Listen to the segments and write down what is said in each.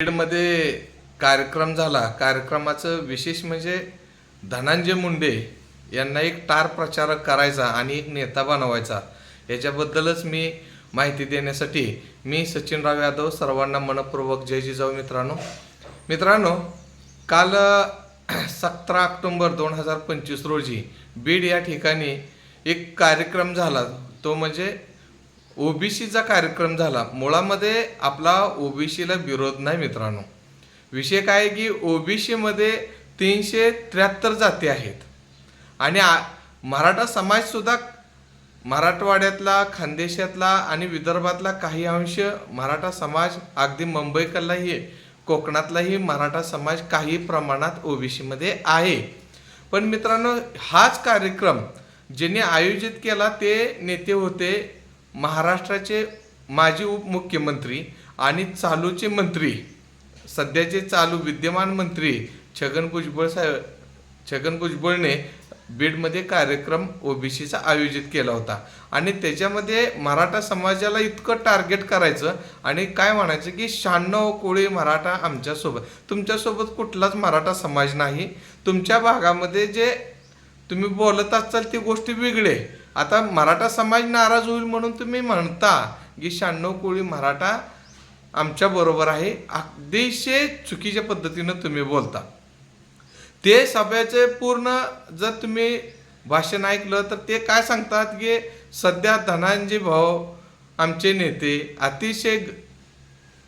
बीडमध्ये कार्यक्रम झाला. कार्यक्रमाचं विशेष म्हणजे धनंजय मुंडे यांना एक टार प्रचारक करायचा आणि एक नेता बनवायचा. याच्याबद्दलच मी माहिती देण्यासाठी मी सचिनराव यादव सर्वांना मनपूर्वक जय जिजाऊ मित्रांनो. मित्रांनो काल सतरा ऑक्टोंबर दोन हजार पंचवीस रोजी बीड या ठिकाणी एक कार्यक्रम झाला. तो म्हणजे ओबीसीचा कार्यक्रम झाला. मुळामध्ये आपला ओबीसीला विरोध नाही मित्रांनो. विषय काय की ओबीसीमध्ये तीनशे त्र्याहत्तर जाती आहेत. आणि आ मराठा समाजसुद्धा मराठवाड्यातला खानदेशातला आणि विदर्भातला काही अंश मराठा समाज अगदी मुंबईकडलाही कोकणातलाही मराठा समाज काही प्रमाणात ओबीसीमध्ये आहे. पण मित्रांनो हाच कार्यक्रम ज्यांनी आयोजित केला ते नेते होते महाराष्ट्राचे माजी उपमुख्यमंत्री आणि चालूचे मंत्री सध्याचे चालू विद्यमान मंत्री छगन भुजबळ साहेब छगन भुजबळने बीडमध्ये कार्यक्रम ओबीसीचा आयोजित केला होता. आणि त्याच्यामध्ये मराठा समाजाला इतकं टार्गेट करायचं आणि काय म्हणायचं की शहाण्णव कोळी मराठा आमच्यासोबत. तुमच्यासोबत कुठलाच मराठा समाज नाही. तुमच्या भागामध्ये जे तुम्ही बोलत असाल ती गोष्टी वेगळे आता मराठा समाज नाराज होईल म्हणून तुम्ही म्हणता की शहाण्णव कोळी मराठा आमच्या बरोबर आहे. अतिशय चुकीच्या पद्धतीनं तुम्ही बोलता. ते सभेचे पूर्ण जर तुम्ही भाषण ऐकलं तर ते काय सांगतात की सध्या धनांजी भाऊ आमचे नेते अतिशय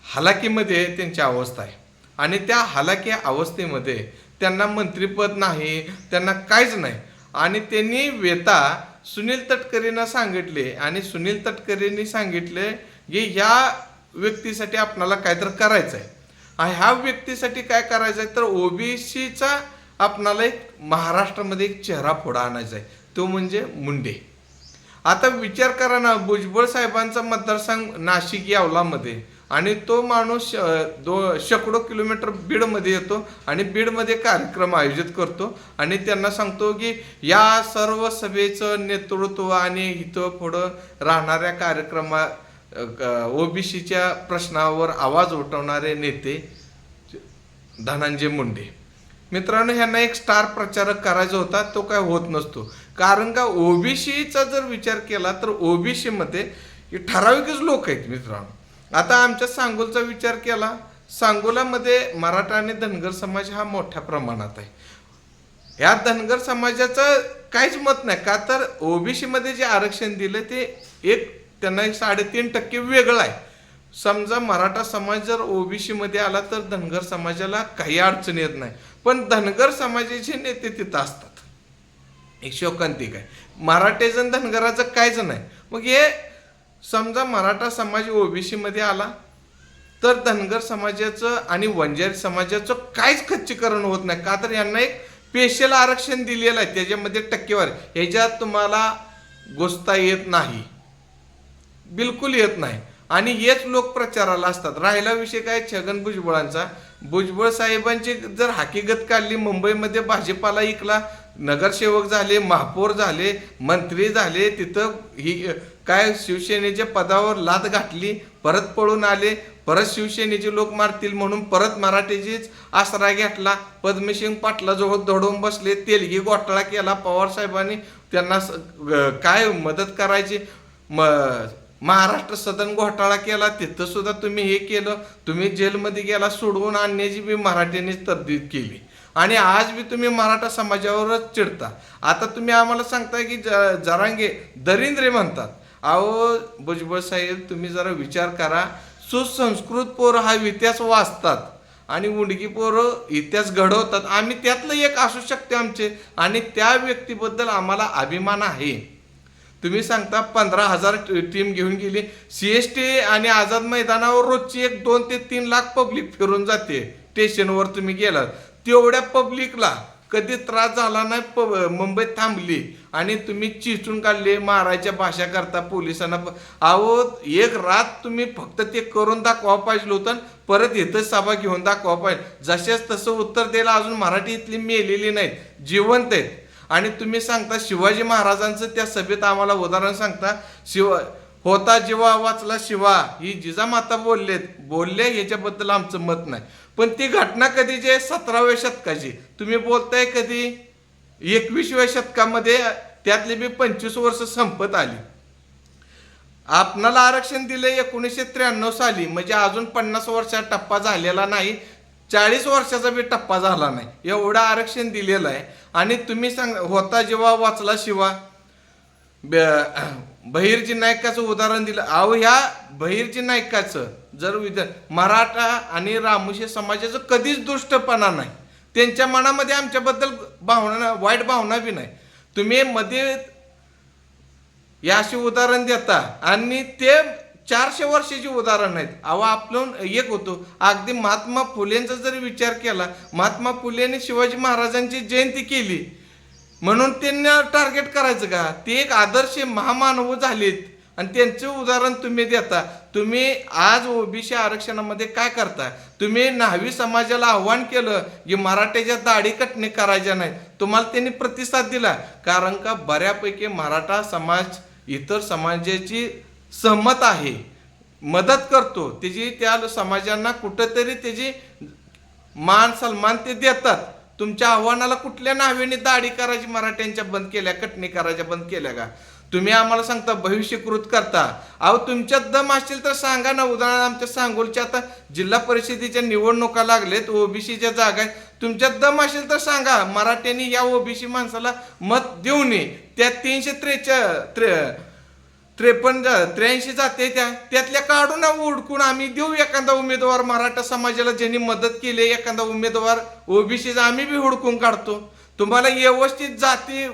हालाकीमध्ये त्यांची अवस्था आहे. आणि त्या हालाकी अवस्थेमध्ये त्यांना मंत्रिपद नाही त्यांना काहीच नाही. आणि त्यांनी वेता सुनील तटकरेंना सांगितले आणि सुनील तटकरेंनी सांगितले की ह्या व्यक्तीसाठी आपणाला काहीतरी करायचं आहे ह्या व्यक्तीसाठी काय करायचं आहे तर ओबीसीचा आपणाला एक महाराष्ट्रामध्ये एक चेहरा फोडा आणायचा आहे तो म्हणजे मुंडे. आता विचार करा ना भुजबळ साहेबांचा मतदारसंघ नाशिक यावलामध्ये आणि तो माणूस दो शेकडो किलोमीटर बीडमध्ये येतो आणि बीडमध्ये कार्यक्रम आयोजित करतो. आणि त्यांना सांगतो की या सर्व सभेचं नेतृत्व आणि इथं पुढं राहणाऱ्या कार्यक्रमा ओबीसीच्या प्रश्नावर आवाज उठवणारे नेते धनंजय मुंडे. मित्रांनो ह्यांना एक स्टार प्रचारक करायचा होता तो काय होत नसतो. कारण का ओबीसीचा जर विचार केला तर ओबीसीमध्ये हे ठराविकच लोक आहेत मित्रांनो. आता आमच्या सांगोलचा विचार केला सांगोलामध्ये मराठा आणि धनगर समाज हा मोठ्या प्रमाणात आहे. या धनगर समाजाचं काहीच मत नाही का तर ओबीसीमध्ये जे आरक्षण दिलं ते एक त्यांना एक साडेतीन टक्के वेगळं आहे. समजा मराठा समाज जर ओबीसीमध्ये आला तर धनगर समाजाला काही अडचण येत नाही. पण धनगर समाजाचे नेते तिथं असतात. एक शोकांतिक आहे. मराठेजण धनगराचं काहीच नाही. मग हे समजा मराठा समाज ओबीसीमध्ये आला तर धनगर समाजाचं आणि वंजारी समाजाचं काहीच खच्चीकरण होत नाही. का तर यांना एक स्पेशल आरक्षण दिलेलं आहे. त्याच्यामध्ये टक्केवारी. ह्याच्यात तुम्हाला घुसता येत नाही. बिलकुल येत नाही. आणि हेच लोक प्रचाराला असतात. राहिला विषय काय? छगन भुजबळांचा. भुजबळ साहेबांची जर हकीकत काढली मुंबईमध्ये भाजीपाला इकला नगरसेवक झाले महापौर झाले मंत्री झाले तिथं ही काय शिवसेनेच्या पदावर लाद घातली परत पळून आले परत शिवसेनेचे लोक मारतील म्हणून परत मराठीचीच आसरा घेतला पद्मसिंग पाटलाजवळ दडवून बसले तेलगी घोटाळा केला पवार साहेबांनी त्यांना स- काय मदत करायची? म महाराष्ट्र सदन घोटाळा केला तिथं सुद्धा तुम्ही हे केलं तुम्ही जेलमध्ये गेला सोडवून आणण्याची बी मराठीनेच तरतूद केली. आणि आज बी तुम्ही मराठा समाजावरच चिडता. आता तुम्ही आम्हाला सांगताय की ज- जरांगे दरिंद्रे म्हणतात. अहो भुजबळ साहेब तुम्ही जरा विचार करा. सुसंस्कृत पोरं हा इतिहास वाचतात आणि उंडगी पोरं इतिहास घडवतात. आम्ही त्यातलं एक असू शकते आमचे. आणि त्या व्यक्तीबद्दल आम्हाला अभिमान आहे. तुम्ही सांगता पंधरा हजार टीम घेऊन गेली. सी एस टी आणि आझाद मैदानावर रोजची एक दोन ते तीन लाख पब्लिक फिरून जाते. स्टेशनवर तुम्ही गेलात. तेवढ्या पब्लिकला कधी त्रास झाला नाही प मुंबईत थांबली आणि तुम्ही चिचून काढले मारायच्या भाषा करता पोलिसांना अहो एक रात तुम्ही फक्त ते करून दाखवा पाहिजे होतं आणि परत इथं सभा घेऊन दाखवा पाहिजे. जशाच तसं उत्तर द्यायला अजून मराठी इथली मेलेली नाहीत जिवंत आहेत. आणि तुम्ही सांगता शिवाजी महाराजांचं त्या सभेत आम्हाला उदाहरण सांगता शिव होता जीवा वाचला शिवा. ही जिजामाता बोललेत. बोलले ह्याच्याबद्दल आमचं मत नाही. पण ती घटना कधी जे सतराव्या शतकाची. तुम्ही बोलताय कधी? एकविसव्या शतकामध्ये त्यातली बी पंचवीस वर्ष संपत आली. आपणाला आरक्षण दिले एकोणीसशे त्र्याण्णव साली. म्हणजे अजून पन्नास वर्षाचा टप्पा झालेला नाही. चाळीस वर्षाचा बी टप्पा झाला नाही. एवढं आरक्षण दिलेलं आहे. आणि तुम्ही सांग होता जेव्हा वाचला शिवा. ब- बहिर्जी नायकाचं उदाहरण दिलं. अहो ह्या बहिर्जी नायकाचं जर विद्या मराठा आणि रामुशे समाजाचं कधीच दुष्टपणा नाही. त्यांच्या मनामध्ये आमच्याबद्दल भावना वाईट भावना बी नाही. तुम्ही मध्ये याशी उदाहरण देता आणि ते चारशे वर्षाची उदाहरण आहेत. अहो आपण एक होतो. अगदी महात्मा फुलेंचा जरी विचार केला महात्मा फुलेने शिवाजी महाराजांची जयंती केली म्हणून त्यांना टार्गेट करायचं का? ते एक आदर्श महामानव झालेत. आणि त्यांचं उदाहरण तुम्ही देता. तुम्ही आज ओबीसी आरक्षणामध्ये काय करता? तुम्ही न्हावी समाजाला आव्हान केलं की मराठ्याच्या दाढी कटणे करायच्या नाही तुम्हाला त्यांनी प्रतिसाद दिला. कारण का बऱ्यापैकी मराठा समाज इतर समाजाची सहमत आहे. मदत करतो. त्याची त्या समाजांना कुठंतरी त्याची मान सन्मान ते देतात. तुमच्या आव्हानाला कुठल्या नावेने दाढी करायची मराठ्यांच्या बंद केल्या कटणी करायच्या बंद केल्या का? तुम्ही आम्हाला सांगता भविष्यकृत करता. अहो तुमच्यात दम असतील तर सांगा ना उदाहरण आमच्या सांगोलच्या आता जिल्हा परिषदेच्या निवडणुका लागलेत ओबीसीच्या जागा आहेत. तुमच्यात दम असेल तर सांगा मराठ्यांनी या ओबीसी माणसाला मत देऊ नये. त्या तीनशे त्रेच्या त्रे त्रेपन्न त्र्याऐंशी जाते त्या. त्यातल्या काढून उडकून आम्ही देऊ एखादा उमेदवार मराठा समाजाला ज्यांनी मदत केली एखादा उमेदवार ओबीसीचा आम्ही बी हुडकून काढतो. तुम्हाला व्यवस्थित जाती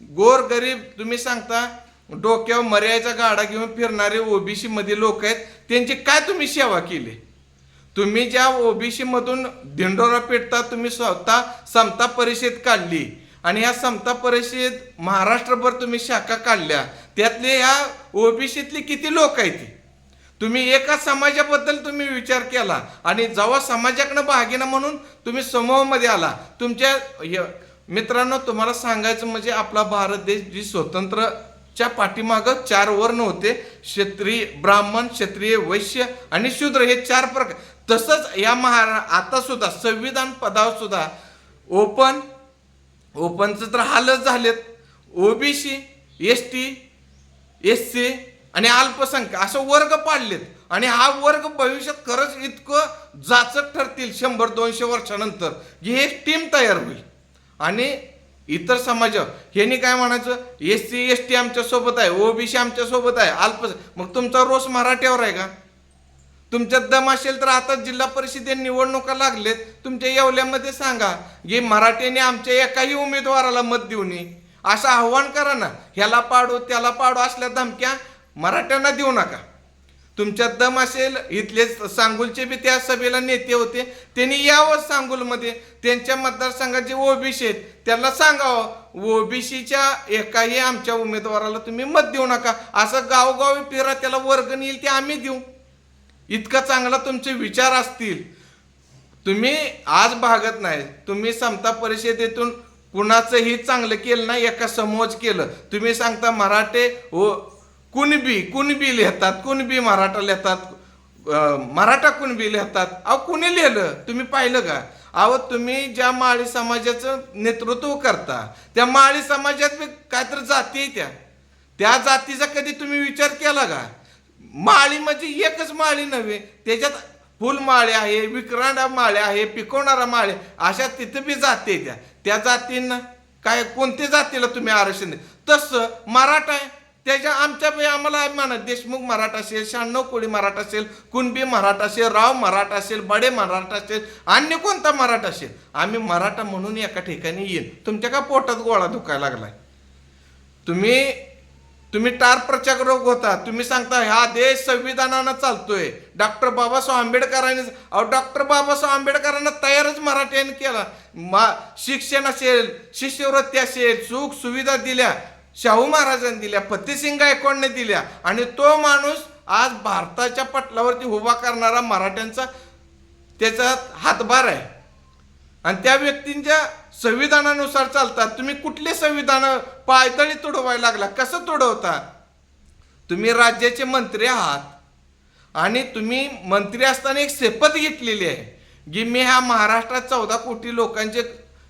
गोर गरीब तुम्ही सांगता डोक्यावर मर्यायचा गाडा घेऊन फिरणारे ओबीसी मध्ये लोक आहेत त्यांची काय तुम्ही सेवा केली? तुम्ही ज्या ओबीसी मधून दिंडोरा पेटता तुम्ही स्वतः समता परिषद काढली. आणि ह्या समता परिषद महाराष्ट्रभर तुम्ही शाखा काढल्या. त्यातले ह्या ओबीसीतले किती लोक आहेत? ते? तुम्ही एका समाजाबद्दल तुम्ही विचार केला आणि जेव्हा समाजाकडं भागीना म्हणून तुम्ही समूहामध्ये आला तुमच्या य- मित्रांनो तुम्हाला सांगायचं म्हणजे आपला भारत देश जी स्वतंत्रच्या पाठीमागं चार वर्ण होते. क्षत्रिय ब्राह्मण क्षत्रिय वैश्य आणि शूद्र हे चार प्रकार. तसंच या महारा आता सुद्धा संविधान पदावर सुद्धा ओपन ओपनचं तर हालच झालेत. OBC S T S C आणि अल्पसंख्या असं वर्ग पाडलेत. आणि हा वर्ग भविष्यात खरंच इतकं जाचक ठरतील शंभर दोनशे वर्षानंतर की हे टीम तयार होईल. आणि इतर समाज ह्यांनी काय म्हणायचं? एस सी एस टी आमच्यासोबत आहे ओबीसी आमच्यासोबत आहे अल्प मग तुमचा रोष मराठ्यावर आहे का? तुमच्यात दम असेल तर आता जिल्हा परिषदे निवडणुका लागलेत. तुमच्या येवल्यामध्ये सांगा की मराठीने आमच्या एकाही उमेदवाराला मत देऊ नये. असं आव्हान करा ना ह्याला पाडू त्याला पाडू असल्या धमक्या मराठ्यांना देऊ नका. तुमच्यात दम असेल इथले सांगूलचे बी त्या सभेला नेते होते त्यांनी यावं सांगूलमध्ये. त्यांच्या मतदारसंघात जे ओबीसी आहेत त्यांना सांगावं ओबीसीच्या एकाही आमच्या उमेदवाराला तुम्ही मत देऊ नका. असं गावगावी फिरा त्याला वर्ग येईल ते आम्ही देऊ. इतका चांगला तुमचे विचार असतील. तुम्ही आज भागत नाही. तुम्ही समता परिषदेतून कुणाचंही चांगलं केलं नाही एका समोज केलं. तुम्ही सांगता मराठे हो कुणबी कुणबी लिहितात कुणबी मराठा लिहितात मराठा कुणबी लिहितात अहो कुणी लिहिलं? तुम्ही पाहिलं का? अहो तुम्ही ज्या माळी समाजाचं नेतृत्व करता त्या माळी समाजात काहीतरी जाती आहे त्या. त्या जातीचा कधी तुम्ही विचार केला का? माळी म्हणजे एकच माळी नव्हे त्याच्यात फुलमाळे आहे विक्रांडा माळे आहे पिकवणारा माळे अशा तिथं बी जाते आहे त्या. त्या जातींना काय कोणत्या जातीला तुम्ही आरक्षण दे तसं मराठा आहे. त्याच्या आमच्या आम्हाला अभिमान देशमुख मराठा असेल शहाण्णव कोळी मराठा असेल कुणबी मराठा असेल राव मराठा असेल बडे मराठा असेल अन्य कोणता मराठा असेल आम्ही मराठा म्हणून एका ठिकाणी येईन. तुमच्या का पोटात गोळा दुखायला लागलाय? तुम्ही तुम्ही टार प्रचारक होता. तुम्ही सांगता हा देश संविधानानं चालतोय. डॉक्टर बाबासाहेब आंबेडकरांनी अहो डॉक्टर बाबासाहेब आंबेडकरांना तयारच मराठ्याने केला. मा शिक्षण असेल शिष्यवृत्ती असेल सुख सुविधा दिल्या शाहू महाराजांनी दिल्या फतेसिंग गायकवाडने दिल्या आणि तो माणूस आज भारताच्या पटलावरती उभा करणारा मराठ्यांचा त्याचा हातभार आहे. आणि त्या व्यक्तींच्या संविधानानुसार चालतात. तुम्ही कुठले संविधान पायदळी तुडवायला लागला? कसं तुडवता? तुम्ही राज्याचे मंत्री आहात. आणि तुम्ही मंत्री असताना एक शपथ घेतलेली आहे की मी ह्या महाराष्ट्रात चौदा कोटी लोकांचे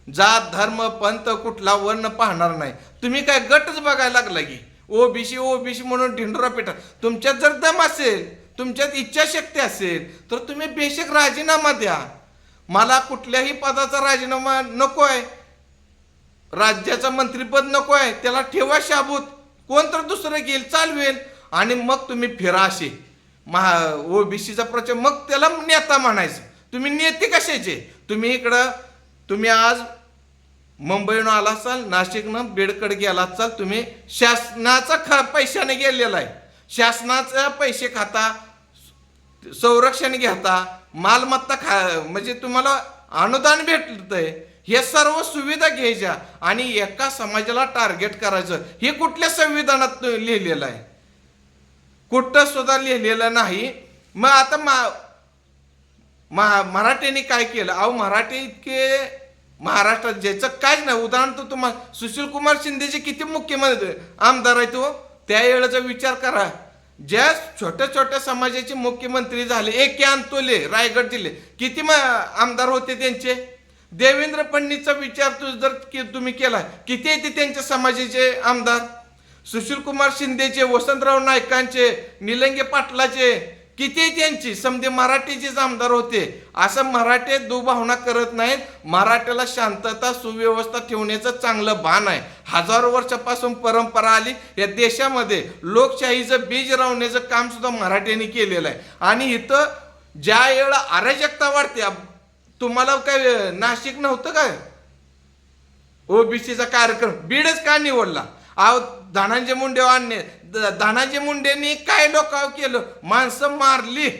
जात धर्म पंथ कुठला वर्ण पाहणार नाही. तुम्ही काय गटच बघायला लागला की? ओबीसी ओबीसी म्हणून ढिंडोरा पेटा. तुमच्यात जर दम असेल तुमच्यात इच्छाशक्ती असेल तर तुम्ही बेशक राजीनामा द्या. मला कुठल्याही पदाचा राजीनामा नको आहे राज्याचं मंत्रीपद नको आहे त्याला ठेवा शाबूत. कोण तर दुसरं घेईल चालवेल आणि मग तुम्ही फिरा असे. महा ओबीसीचा प्रचार मग त्याला नेता म्हणायचं. तुम्ही नेते कशाचे? तुम्ही इकडं तुम्ही आज मुंबईनं आला असाल नाशिकनं बेडकड गेला असाल तुम्ही शासनाचा ख पैशाने गेलेला आहे. शासनाचा पैसे खाता संरक्षण घेता मालमत्ता खा म्हणजे तुम्हाला अनुदान भेटतंय हे सर्व सुविधा घ्यायच्या आणि एका समाजाला टार्गेट करायचं. हे कुठल्या संविधानात लिहिलेलं आहे? कुठं सुद्धा लिहिलेलं नाही. मग आता मा महा मराठ्यांनी काय केलं? अहो मराठी इतके महाराष्ट्रात ज्याचं काहीच नाही. उदाहरण तर तुम्हाला सुशील कुमार शिंदेचे किती मुख्यमंत्री आमदार आहे तो हो. त्या वेळेचा विचार करा. ज्या छोट्या छोट्या समाजाचे मुख्यमंत्री झाले एके अंतोले रायगड जिल्हे किती आमदार होते त्यांचे? देवेंद्र फडणवीसचा विचार तू जर की तुम्ही केला किती येते त्यांच्या समाजाचे आमदार? सुशील कुमार शिंदेचे वसंतराव नायकांचे निलंगे पाटलाचे किती त्यांची? समजे मराठीचेच आमदार होते असं मराठी दुभावना करत नाहीत. मराठ्याला शांतता सुव्यवस्था ठेवण्याचं चांगलं भान आहे. हजारो वर्षापासून परंपरा आली. या देशामध्ये लोकशाहीचं बीज रावण्याचं काम सुद्धा मराठ्यांनी केलेलं आहे. आणि इथं ज्या वेळेला अराजकता वाढते तुम्हाला काय नाशिक नव्हतं काय? ओबीसीचा कार्यक्रम बीडच का निवडला? अहो धनंजय मुंडे आणणे द- धनांजय मुंडेंनी काय लोकांवर केलं? माणसं मारली.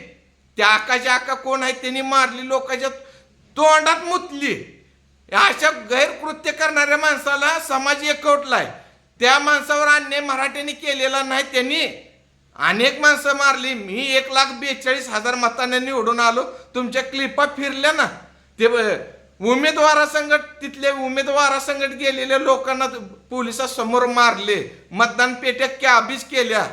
त्या आकाच्या आका कोण आहे त्यांनी मारली लोकांच्या तोंडात मुतली. अशा गैरकृत्य करणाऱ्या माणसाला समाज एकवटलाय. त्या माणसावर अन्याय मराठ्यांनी केलेला नाही त्यांनी. अनेक माणसं मारली. मी एक लाख बेचाळीस हजार मतांना निवडून आलो. तुमच्या क्लिपा फिरल्या ना. ते ब- उमेदवारासंगत तिथल्या उमेदवारासंगत गेलेल्या लोकांना पोलिसासमोर मारले. मतदान पेट्या कॅबीज केल्या.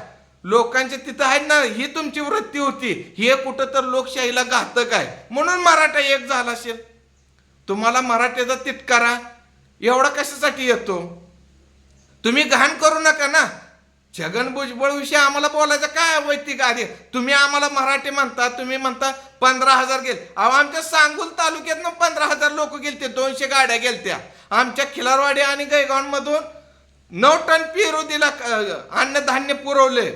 लोकांच्या तिथं आहेत ना ही तुमची वृत्ती होती. हे कुठं तर लोकशाहीला घातक आहे. म्हणून मराठा एक झाला असेल. तुम्हाला मराठ्याचा तिटकारा एवढा कशासाठी येतो? तुम्ही घाण करू नका ना. छगन भुजबळ विषयी आम्हाला बोलायचं काय वैयक्तिक आधी तुम्ही आम्हाला मराठी म्हणता तुम्ही म्हणता पंधरा हजार गेल. अहो आमच्या सांगुल तालुक्यात पंधरा हजार लोक गेलते दोनशे गाड्या गेलत्या. आमच्या खिलारवाडी आणि गैगावमधून नऊ टन पेरू दिला अन्नधान्य पुरवले.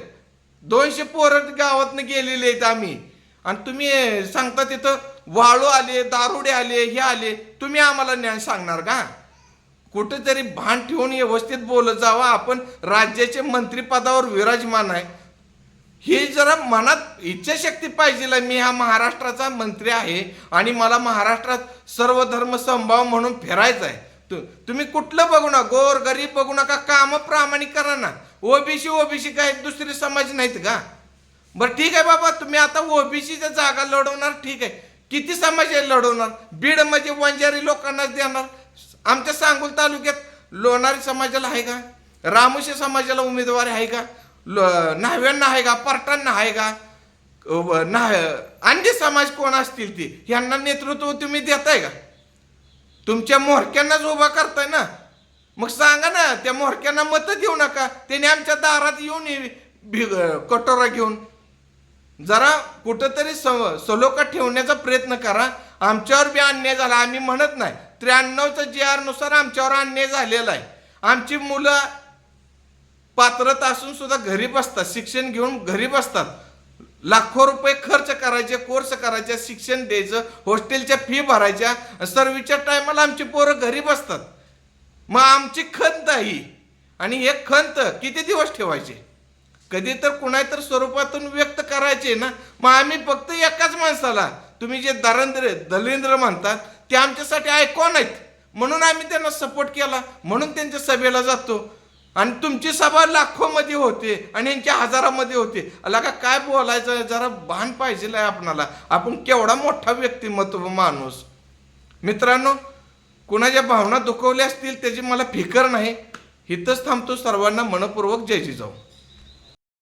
दोनशे पोरं गावातनं गेलेले आहेत आम्ही. आणि तुम्ही सांगता तिथं वाळू आले दारुडे आले हे आले. तुम्ही आम्हाला न्याय सांगणार का? कुठेतरी भान ठेवून व्यवस्थित बोलत जावा. आपण राज्याचे मंत्रिपदावर विराजमान आहे. हे जरा मनात इच्छाशक्ती पाहिजे मी हा महाराष्ट्राचा मंत्री आहे आणि मला महाराष्ट्रात सर्व धर्म संभाव म्हणून फिरायचं आहे. तु- तुम्ही कुठलं बघू ना गोर गरीब बघू नका. काम प्रामाणिक करा ना ओबीसी ओबीसी काय? दुसरे समाज नाहीत का? बरं ठीक आहे बाबा. तुम्ही आता ओबीसीच्या जागा लढवणार. ठीक आहे. किती समाज आहे लढवणार? बीड म्हणजे वंजारी लोकांनाच देणार. आमच्या सांगोल तालुक्यात लोणारी समाजाला आहे का? रामोशी समाजाला उमेदवारी आहे का? लो- न्हाव्यांना आहे का? पार्टांना आहे का? नाह अन्य समाज कोण असतील ती? यांना नेतृत्व तुम्ही देताय का? तुमच्या मोहरक्यांनाच उभा करताय ना? मग सांगा ना त्या मोहरक्यांना मत देऊ नका. त्याने आमच्या दारात येऊन भिग कटोरा घेऊन. जरा कुठंतरी स- सलोखा ठेवण्याचा प्रयत्न करा. आमच्यावर बी अन्याय झाला आम्ही म्हणत नाही. त्र्याण्णवचं जी आरनुसार आमच्यावर अन्याय झालेला आहे. आमची मुलं पात्रता असून सुद्धा घरी बसतात शिक्षण घेऊन घरी बसतात लाखो रुपये खर्च करायचे कोर्स करायचे शिक्षण द्यायचं हॉस्टेलच्या फी भरायच्या सर्वीच्या टायमाला आमची पोरं घरी बसतात मग आमची खंत ही आणि हे खंत किती दिवस ठेवायचे? कधी तर कुणा तर स्वरूपातून व्यक्त करायचे ना? मग आम्ही फक्त एकाच माणसाला तुम्ही जे दरंद्र दलिंद्र म्हणतात ते आमच्यासाठी ऐकॉन आहेत? म्हणून आम्ही त्यांना सपोर्ट केला. म्हणून त्यांच्या सभेला जातो. आणि तुमची सभा लाखोमध्ये होते आणि यांच्या हजारामध्ये होते. अला का काय बोलायचं? जरा भान पाहिजे आपणाला. आपण केवढा मोठा व्यक्तिमत्व माणूस. मित्रांनो कुणाच्या भावना दुखवल्या असतील त्याची मला फिकर नाही. इथंच थांबतो सर्वांना मनपूर्वक जय जिजाऊ.